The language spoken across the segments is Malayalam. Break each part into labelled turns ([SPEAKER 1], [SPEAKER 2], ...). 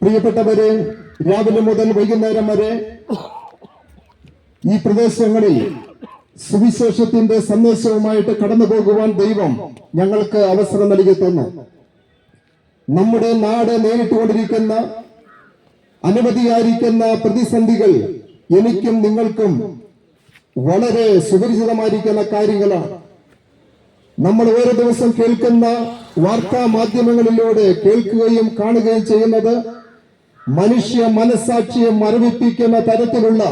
[SPEAKER 1] പ്രിയപ്പെട്ടവരെ രാവിലെ മുതൽ വൈകുന്നേരം വരെ ഈ പ്രദേശങ്ങളിൽ സുവിശേഷത്തിന്റെ സന്ദേശവുമായിട്ട് കടന്നു പോകുവാൻ ദൈവം ഞങ്ങൾക്ക് അവസരം നൽകി തന്നു. നമ്മുടെ നാട് നേരിട്ടുകൊണ്ടിരിക്കുന്ന അനവധിയായിരിക്കുന്ന പ്രതിസന്ധികൾ എനിക്കും നിങ്ങൾക്കും വളരെ സുപരിചിതമായിരിക്കുന്ന കാര്യങ്ങളാണ്. നമ്മൾ ഓരോ ദിവസം കേൾക്കുന്ന വാർത്താ മാധ്യമങ്ങളിലൂടെ കേൾക്കുകയും കാണുകയും ചെയ്യുന്നത് മനുഷ്യ മനസാക്ഷിയെ മരവിപ്പിക്കുന്ന തരത്തിലുള്ള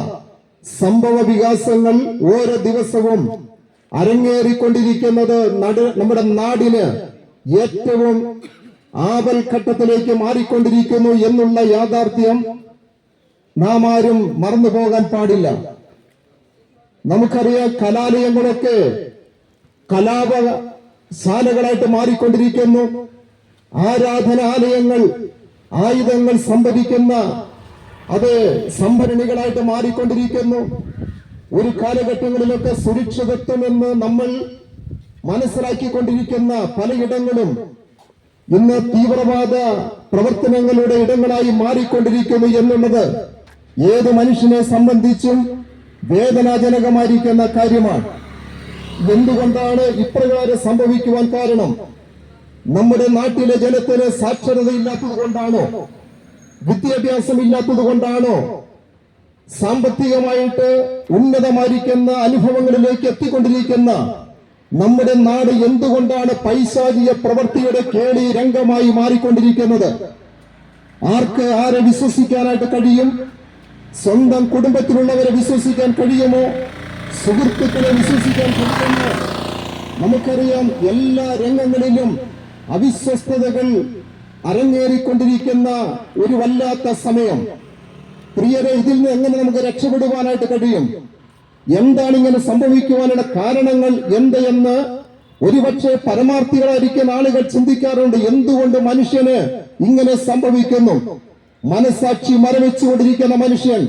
[SPEAKER 1] സംഭവ വികാസങ്ങൾ ഓരോ ദിവസവും അരങ്ങേറിക്കൊണ്ടിരിക്കുന്നത് നമ്മുടെ നാടിന് ഏറ്റവും ആപൽഘട്ടത്തിലേക്ക് മാറിക്കൊണ്ടിരിക്കുന്നു എന്നുള്ള യാഥാർത്ഥ്യം നാം ആരും മറന്നു പോകാൻ പാടില്ല. നമുക്കറിയാം കലാലയങ്ങളൊക്കെ കലാപശാലകളായിട്ട് മാറിക്കൊണ്ടിരിക്കുന്നു. ആരാധനാലയങ്ങൾ ആയുധങ്ങൾ സംഭരിക്കുന്ന അത് സംഭരണികളായിട്ട് മാറിക്കൊണ്ടിരിക്കുന്നു. ഒരു കാലഘട്ടങ്ങളിലൊക്കെ സുരക്ഷിതത്വമെന്ന് നമ്മൾ മനസ്സിലാക്കിക്കൊണ്ടിരിക്കുന്ന പലയിടങ്ങളും ഇന്ന് തീവ്രവാദ പ്രവർത്തനങ്ങളുടെ ഇടങ്ങളായി മാറിക്കൊണ്ടിരിക്കുന്നു എന്നുള്ളത് ഏത് മനുഷ്യനെ സംബന്ധിച്ചും വേദനാജനകമായിരിക്കുന്ന കാര്യമാണ്. എന്തുകൊണ്ടാണ് ഇപ്രകാരം സംഭവിക്കുവാൻ കാരണം? നമ്മുടെ നാട്ടിലെ ജനത്തിന് സാക്ഷരതയില്ലാത്തത് കൊണ്ടാണോ വിദ്യാഭ്യാസം ഇല്ലാത്തത് കൊണ്ടാണോ സാമ്പത്തികമായിട്ട് ഉന്നതമായിരിക്കുന്ന അനുഭവങ്ങളിലേക്ക് എത്തിക്കൊണ്ടിരിക്കുന്ന നമ്മുടെ നാട് എന്തുകൊണ്ടാണ് പൈശാചിക പ്രവൃത്തിയുടെ കേളി രംഗമായി മാറിക്കൊണ്ടിരിക്കുന്നത്? ആർക്ക് ആരെ വിശ്വസിക്കാനായിട്ട് കഴിയും? സ്വന്തം കുടുംബത്തിലുള്ളവരെ വിശ്വസിക്കാൻ കഴിയുമോ? സുഹൃത്തുക്കളെ വിശ്വസിക്കാൻ കഴിയുമോ? നമുക്കറിയാം എല്ലാ രംഗങ്ങളിലും അവിശ്വസ്തതകൾ അരങ്ങേറിക്കൊണ്ടിരിക്കുന്ന ഒരു വല്ലാത്ത സമയം. പ്രിയരെ ഇതിൽ നിന്ന് എങ്ങനെ നമുക്ക് രക്ഷപ്പെടുവാനായിട്ട് കഴിയും? എന്താണ് ഇങ്ങനെ സംഭവിക്കുവാനുള്ള കാരണങ്ങൾ എന്ത് എന്ന് ഒരുപക്ഷെ പരമാർത്ഥികളായിരിക്കുന്ന ആളുകൾ ചിന്തിക്കാറുണ്ട്. എന്തുകൊണ്ട് മനുഷ്യന് ഇങ്ങനെ സംഭവിക്കുന്നു? മനസാക്ഷി മരവിച്ചുകൊണ്ടിരിക്കുന്ന മനുഷ്യൻ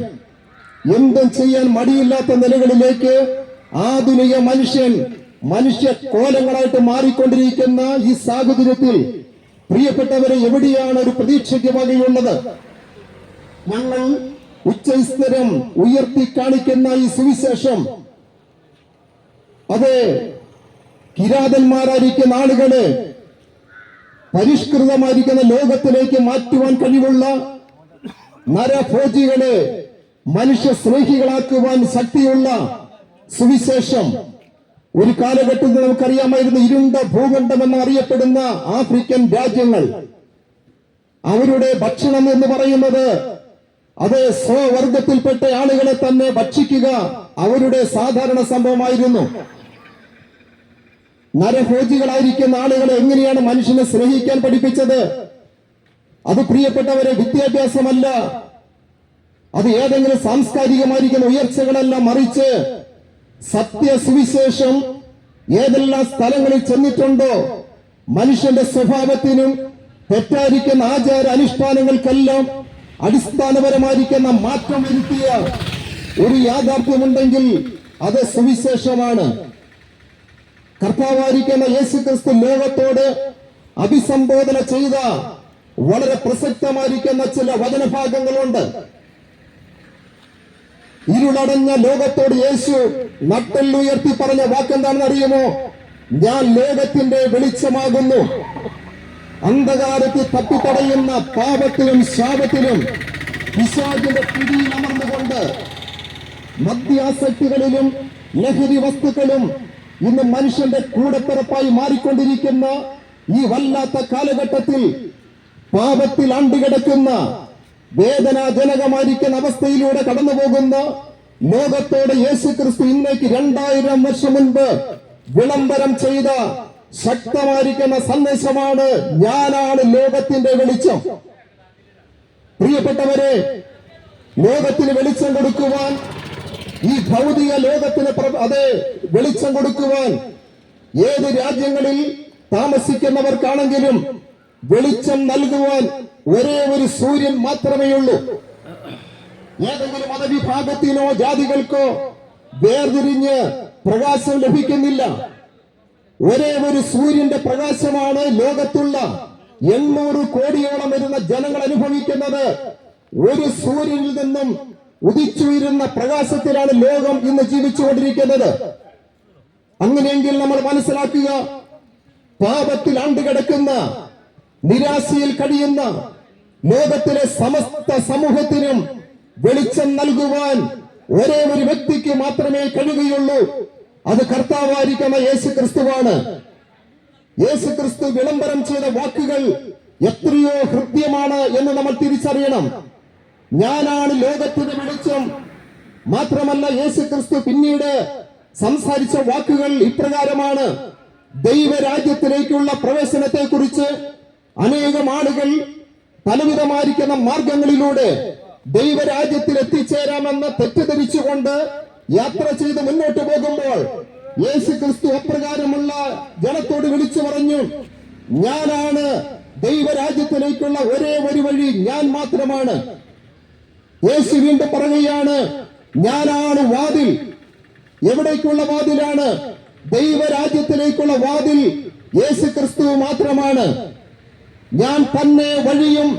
[SPEAKER 1] എന്തും ചെയ്യാൻ മടിയില്ലാത്ത നിലകളിലേക്ക് ആധുനിക മനുഷ്യൻ മനുഷ്യ കോലങ്ങളായിട്ട് മാറിക്കൊണ്ടിരിക്കുന്ന ഈ സാഹചര്യത്തിൽ പ്രിയപ്പെട്ടവരെ എവിടെയാണ് ഒരു പ്രതീക്ഷയ്ക്ക് വകയുള്ളത്? ഞങ്ങൾ ഉച്ചസ്ഥരം ഉയർത്തി കാണിക്കുന്ന ഈ സുവിശേഷം. അത് കിരാതന്മാരായിരിക്കുന്ന ആളുകളെ പരിഷ്കൃതമായിരിക്കുന്ന ലോകത്തിലേക്ക് മാറ്റുവാൻ കഴിവുള്ള നരഭോജികളെ മനുഷ്യ സ്നേഹികളാക്കുവാൻ ശക്തിയുള്ള സുവിശേഷം. ഒരു കാലഘട്ടത്തിൽ നമുക്കറിയാമായിരുന്നു ഇരുണ്ട ഭൂഖണ്ഡം എന്ന് അറിയപ്പെടുന്ന ആഫ്രിക്കൻ രാജ്യങ്ങൾ. അവരുടെ ഭക്ഷണം എന്ന് പറയുന്നത് അത് സ്വവർഗത്തിൽപ്പെട്ട ആളുകളെ തന്നെ ഭക്ഷിക്കുക അവരുടെ സാധാരണ സംഭവമായിരുന്നു. നരഭോജികളായിരിക്കുന്ന ആളുകളെ എങ്ങനെയാണ് മനുഷ്യനെ സ്നേഹിക്കാൻ പഠിപ്പിച്ചത്? അത് പ്രിയപ്പെട്ടവരെ വിദ്യാഭ്യാസമല്ല. അത് ഏതെങ്കിലും സാംസ്കാരികമായിരിക്കുന്ന ഉയർച്ചകളല്ല മറിച്ച് സത്യസുവിശേഷം ഏതെല്ലാം സ്ഥലങ്ങളിൽ ചെന്നിട്ടുണ്ടോ? മനുഷ്യന്റെ സ്വഭാവത്തിനും തെറ്റായിരിക്കുന്ന ആചാര അനുഷ്ഠാനങ്ങൾക്കെല്ലാം അടിസ്ഥാനപരമായിരിക്കുന്ന മാറ്റം വരുത്തിയ ഒരു യാഥാർത്ഥ്യമുണ്ടെങ്കിൽ അത് സുവിശേഷമാണ്. കർത്താവായിരിക്കുന്ന യേശു ക്രിസ്തു ലോകത്തോട് അഭിസംബോധന ചെയ്ത വളരെ പ്രസക്തമായിരിക്കുന്ന ചില വചനഭാഗങ്ങളുണ്ട്. ഇരുളടഞ്ഞ ലോകത്തോട് യേശു നട്ടെല്ലുയർത്തി പറഞ്ഞ വാക്കെന്താണെന്ന് അറിയുമോ? ഞാൻ ലോകത്തിന്റെ വെളിച്ചമാകുന്നു. അന്ധകാരത്തിൽ തപ്പിത്തടയുന്ന പാപത്തിലും ശാപത്തിലും പിശാചിന്റെ പിടിയിൽ അമർന്നുകൊണ്ട് മദ്യാസക്തികളിലും ലഹരി വസ്തുക്കളും ഇന്ന് മനുഷ്യന്റെ കൂടപ്പിറപ്പായി മാറിക്കൊണ്ടിരിക്കുന്ന ഈ വല്ലാത്ത കാലഘട്ടത്തിൽ പാപത്തിൽ അണ്ടുകിടക്കുന്ന വേദനാജനകമായിരിക്കുന്ന അവസ്ഥയിലൂടെ കടന്നു പോകുന്ന ലോകത്തോടെ യേശു ക്രിസ്തു ഇന്നേക്ക് രണ്ടായിരം വർഷം മുൻപ് വിളംബരം ചെയ്ത ശക്തമായിരിക്കുന്ന സന്ദേശമാണ് ഞാനാണ് ലോകത്തിന്റെ വെളിച്ചം. പ്രിയപ്പെട്ടവരെ ലോകത്തിന് വെളിച്ചം കൊടുക്കുവാൻ ഈ ഭൗതിക ലോകത്തിന് അതെ വെളിച്ചം കൊടുക്കുവാൻ ഏത് രാജ്യങ്ങളിൽ താമസിക്കുന്നവർക്കാണെങ്കിലും വെളിച്ചം നൽകുവാൻ ഒരേ ഒരു സൂര്യൻ മാത്രമേ ഉള്ളൂ. ഏതെങ്കിലും മതവിഭാഗത്തിനോ ജാതികൾക്കോ വേർതിരിഞ്ഞ് പ്രകാശം ലഭിക്കുന്നില്ല. ഒരേ ഒരു സൂര്യന്റെ പ്രകാശമാണ് ലോകത്തുള്ള എണ്ണൂറ് കോടിയോളം വരുന്ന ജനങ്ങൾ അനുഭവിക്കുന്നത്. ഒരു സൂര്യനിൽ നിന്നും ഉദിച്ചുയരുന്ന പ്രകാശത്തിലാണ് ലോകം ഇന്ന് ജീവിച്ചുകൊണ്ടിരിക്കുന്നത്. അങ്ങനെയെങ്കിൽ നമ്മൾ മനസ്സിലാക്കുക പാപത്തിൽ ആണ്ടുകിടക്കുന്ന നിരാശയിൽ കഴിയുന്ന ലോകത്തിലെ സമസ്ത സമൂഹത്തിനും വെളിച്ചം നൽകുവാൻ ഒരേ ഒരു വ്യക്തിക്ക് മാത്രമേ കഴിയുകയുള്ളൂ. അത് കർത്താവായിരിക്കുന്ന യേശു ക്രിസ്തുവാണ് യേശു ക്രിസ്തു വിളംബരം ചെയ്ത വാക്കുകൾ എത്രയോ ഹൃദ്യമാണ് എന്ന് നമ്മൾ തിരിച്ചറിയണം. ഞാനാണ് ലോകത്തിന്റെ വെളിച്ചം. മാത്രമല്ല യേശു ക്രിസ്തു പിന്നീട് സംസാരിച്ച വാക്കുകൾ ഇപ്രകാരമാണ്. ദൈവരാജ്യത്തിലേക്കുള്ള പ്രവേശനത്തെ കുറിച്ച് അനേകം ആളുകൾ പലവിധമായിരിക്കുന്ന മാർഗങ്ങളിലൂടെ ദൈവരാജ്യത്തിൽ എത്തിച്ചേരാമെന്ന് തെറ്റിദ്ധരിച്ചുകൊണ്ട് യാത്ര ചെയ്ത് മുന്നോട്ട് പോകുമ്പോൾ യേശു ക്രിസ്തു അപ്രകാരമുള്ള ജനത്തോട് വിളിച്ചു പറഞ്ഞു ഞാനാണ് ദൈവരാജ്യത്തിലേക്കുള്ള ഒരേ ഒരു വഴി ഞാൻ മാത്രമാണ്. യേശു വീണ്ടും പറയുകയാണ് ഞാനാണ് വാതിൽ. എവിടേക്കുള്ള വാതിലാണ്? ദൈവരാജ്യത്തിലേക്കുള്ള വാതിൽ യേശു ക്രിസ്തു മാത്രമാണ്. ഞാൻ തന്നെ വഴിയും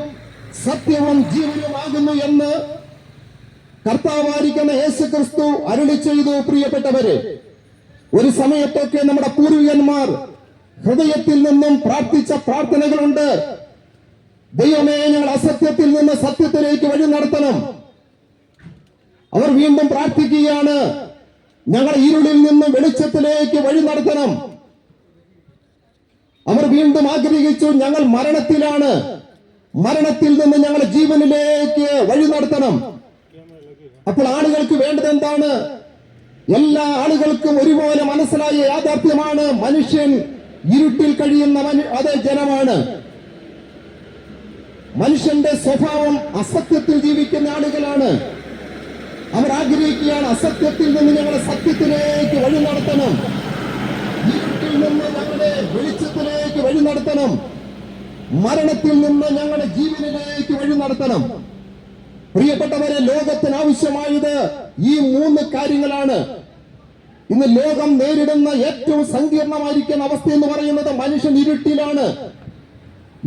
[SPEAKER 1] സത്യവും ജീവനുമാകുന്നു എന്ന് കർത്താവായിരിക്കുന്ന യേശു ക്രിസ്തു അരുളി ചെയ്തു പ്രിയപ്പെട്ടവരെ. ഒരു സമയത്തൊക്കെ നമ്മുടെ പൂർവികന്മാർ ഹൃദയത്തിൽ നിന്നും പ്രാർത്ഥിച്ച പ്രാർത്ഥനകളുണ്ട്. ദൈവമേ ഞങ്ങൾ അസത്യത്തിൽ നിന്ന് സത്യത്തിലേക്ക് വഴി നടത്തണം. അവർ വീണ്ടും പ്രാർത്ഥിക്കുകയാണ് ഞങ്ങൾ ഇരുളിൽ നിന്നും വെളിച്ചത്തിലേക്ക് വഴി നടത്തണം. അവർ വീണ്ടും ആഗ്രഹിച്ചു ഞങ്ങൾ മരണത്തിലാണ്. മരണത്തിൽ നിന്ന് ഞങ്ങൾ ജീവനിലേക്ക് വഴി നടത്തണം. അപ്പോൾ ആളുകൾക്ക് വേണ്ടത് എന്താണ്? എല്ലാ ആളുകൾക്കും ഒരുപോലെ മനസ്സിലായ യാഥാർത്ഥ്യമാണ് മനുഷ്യൻ ഇരുട്ടിൽ കഴിയുന്ന അതേ ജനമാണ്. മനുഷ്യന്റെ സ്വഭാവം അസത്യത്തിൽ ജീവിക്കുന്ന ആളുകളാണ്. അവർ ആഗ്രഹിക്കുകയാണ് അസത്യത്തിൽ നിന്ന് ഞങ്ങളെ സത്യത്തിലേക്ക് വഴി നടത്തണം. നിന്ന് ഞങ്ങളെ വെളിച്ചത്തിലേക്ക് വഴി നടത്തണം. മരണത്തിൽ നിന്ന് ഞങ്ങളുടെ ജീവനിലേക്ക് വഴി നടത്തണം. പ്രിയപ്പെട്ടവരെ ലോകത്തിന് ആവശ്യമായത് ഈ മൂന്ന് കാര്യങ്ങളാണ്. ഇന്ന് ലോകം നേരിടുന്ന ഏറ്റവും സങ്കീർണമായിരിക്കുന്ന അവസ്ഥ എന്ന് പറയുന്നത് മനുഷ്യൻ ഇരുട്ടിലാണ്.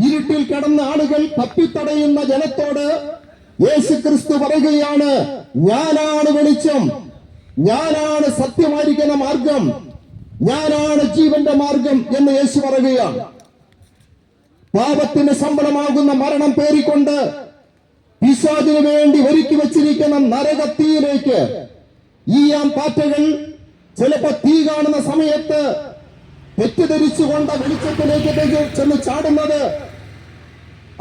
[SPEAKER 1] ഇരുട്ടിൽ കിടന്ന ആളുകൾ തപ്പിത്തടയുന്ന ജനത്തോട് യേശു ക്രിസ്തു പറയുകയാണ് ഞാനാണ് വെളിച്ചം. ഞാനാണ് സത്യമായിരിക്കുന്ന മാർഗം. ഞാനാണ് ജീവന്റെ മാർഗം എന്ന് യേശു പറയുകയാണ്. പാപത്തിന് ശമ്പളമാകുന്ന മരണം പേറിക്കൊണ്ട് പിശാദിന് വേണ്ടി ഒരുക്കി വെച്ചിരിക്കുന്ന നരകത്തിയിലേക്ക് ഈ ആം പാറ്റകൾ ചിലപ്പോ തീ കാണുന്ന സമയത്ത് തെറ്റിദ്ധരിച്ചുകൊണ്ട് വെളിച്ചത്തിലേക്ക് ചെന്ന് ചാടുന്നത്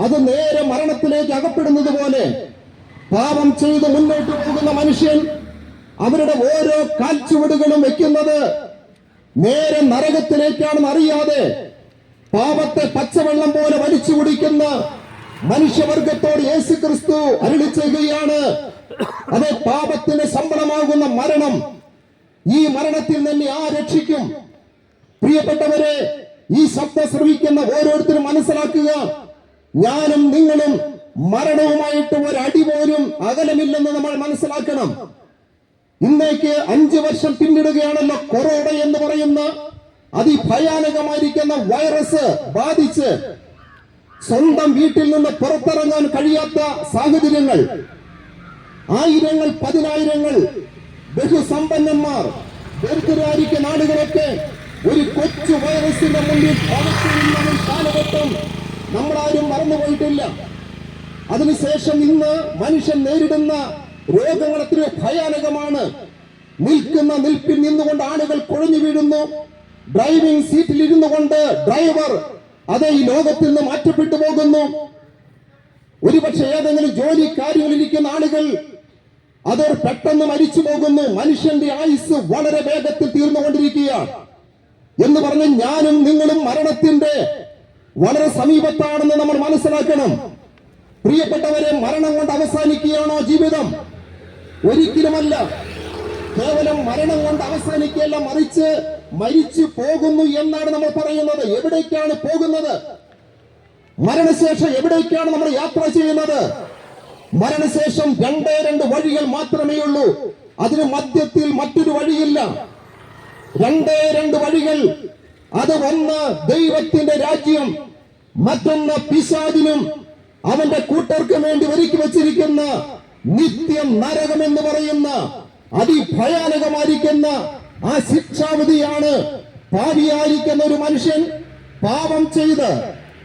[SPEAKER 1] അത് നേരെ മരണത്തിലേക്ക് അകപ്പെടുന്നത് പോലെ പാപം ചെയ്ത് മുന്നോട്ട് പോകുന്ന മനുഷ്യൻ അവരുടെ ഓരോ കാൽച്ചുവടുകളും വെക്കുന്നത് നേരെ നരകത്തിലേക്കാണെന്ന് അറിയാതെ പാപത്തെ പച്ചവെള്ളം പോലെ വലിച്ചു കുടിക്കുന്ന മനുഷ്യവർഗത്തോട് യേശു ക്രിസ്തു അരുളി ചെയ്യുകയാണ്. അത് പാപത്തിന് ശമ്പളമാകുന്ന മരണം. ഈ മരണത്തിൽ തന്നെ ആ രക്ഷിക്കും? പ്രിയപ്പെട്ടവരെ ഈ ശബ്ദം ശ്രമിക്കുന്ന ഓരോരുത്തരും മനസ്സിലാക്കുക. ഞാനും നിങ്ങളും മരണവുമായിട്ട് ഒരടി പോലും അകലമില്ലെന്ന് നമ്മൾ മനസ്സിലാക്കണം. ഇന്നേക്ക് അഞ്ചു വർഷം പിന്നിടുകയാണല്ലോ കൊറോണ എന്ന് പറയുന്ന അതിഭയാനകമായിരിക്കുന്ന വൈറസ് ബാധിച്ച് സ്വന്തം വീട്ടിൽ നിന്ന് പുറത്തിറങ്ങാൻ കഴിയാത്ത സാഹചര്യങ്ങൾ. ആയിരങ്ങൾ പതിനായിരങ്ങൾ ബഹുസമ്പന്നന്മാർ ദരിദ്രരായിരിക്കുന്ന നാടുകളൊക്കെ ഒരു കൊച്ചു വൈറസിന്റെ മുന്നിൽ കാലഘട്ടം നമ്മളാരും മറന്നുപോയിട്ടില്ല. അതിനുശേഷം ഇന്ന് മനുഷ്യൻ നേരിടുന്ന രോഗങ്ങൾ ഭയാനകമാണ്. നിൽക്കുന്ന നിൽപ്പിൽ നിന്നുകൊണ്ട് ആളുകൾ കുഴഞ്ഞു വീഴുന്നു. ഡ്രൈവിംഗ് സീറ്റിൽ ഇരുന്നു കൊണ്ട് ഡ്രൈവർ അതേ ഈ ലോകത്തിൽ നിന്ന് മാറ്റപ്പെട്ടു പോകുന്നു. ഒരുപക്ഷെ ഏതെങ്കിലും ജോലി കാര്യങ്ങളിരിക്കുന്ന ആളുകൾ അവർ പെട്ടെന്ന് മരിച്ചു പോകുന്നു. മനുഷ്യന്റെ ആയുസ് വളരെ വേഗത്തിൽ തീർന്നുകൊണ്ടിരിക്കുകയാണ് എന്ന് പറഞ്ഞ് ഞാനും നിങ്ങളും മരണത്തിന്റെ വളരെ സമീപത്താണെന്ന് നമ്മൾ മനസ്സിലാക്കണം. പ്രിയപ്പെട്ടവരെ മരണം കൊണ്ട് അവസാനിക്കുകയാണോ ജീവിതം? ഒരിക്കലുമല്ല. കേവലം മരണം കൊണ്ട് അവസാനിക്കുകയല്ല മറിച്ച് മരിച്ചു പോകുന്നു എന്നാണ് നമ്മൾ പറയുന്നത്. എവിടേക്കാണ് പോകുന്നത്? മരണശേഷം എവിടേക്കാണ് നമ്മൾ യാത്ര ചെയ്യുന്നത്? മരണശേഷം രണ്ടേ രണ്ട് വഴികൾ മാത്രമേ ഉള്ളൂ. അതിന് മധ്യത്തിൽ മറ്റൊരു വഴിയില്ല. രണ്ടേ രണ്ട് വഴികൾ. അത് ഒന്ന് ദൈവത്തിന്റെ രാജ്യം മറ്റൊന്ന് പിശാദിനും അവന്റെ കൂട്ടർക്കും വേണ്ടി ഒരുക്കി വച്ചിരിക്കുന്ന നിത്യം നരകമെന്ന് പറയുന്ന അതിഭയാനകമായിരിക്കുന്ന ആ ശിക്ഷാവിധിയാണ് പാപിയായിരിക്കുന്ന ഒരു മനുഷ്യൻ പാപം ചെയ്ത്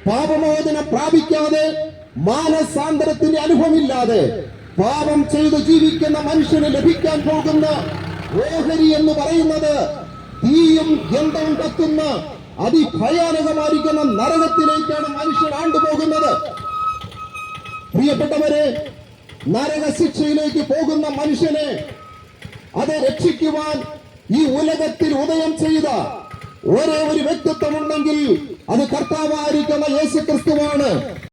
[SPEAKER 1] പാപമോചനം പ്രാപിക്കാതെ മാനസാന്തരത്തിന്റെ അനുഭവമില്ലാതെ പാപം ചെയ്ത് ജീവിക്കുന്ന മനുഷ്യന് ലഭിക്കാൻ പോകുന്ന ഓഹരി എന്ന് പറയുന്നത് തീയും ഗന്ധവും കത്തുന്ന അതിഭയാനകമായിരിക്കുന്ന നരകത്തിലേക്കാണ് മനുഷ്യൻ ആണ്ടുപോകുന്നത്. പ്രിയപ്പെട്ടവരെ നരകശിക്ഷയിലേക്ക് പോകുന്ന മനുഷ്യനെ അത് രക്ഷിക്കുവാൻ ഈ ഉലകത്തിൽ ഉദയം ചെയ്ത ഒരേ ഒരു വ്യക്തിത്വമുണ്ടെങ്കിൽ അത് കർത്താവായിരിക്കുന്ന യേശു ക്രിസ്തുവാണ്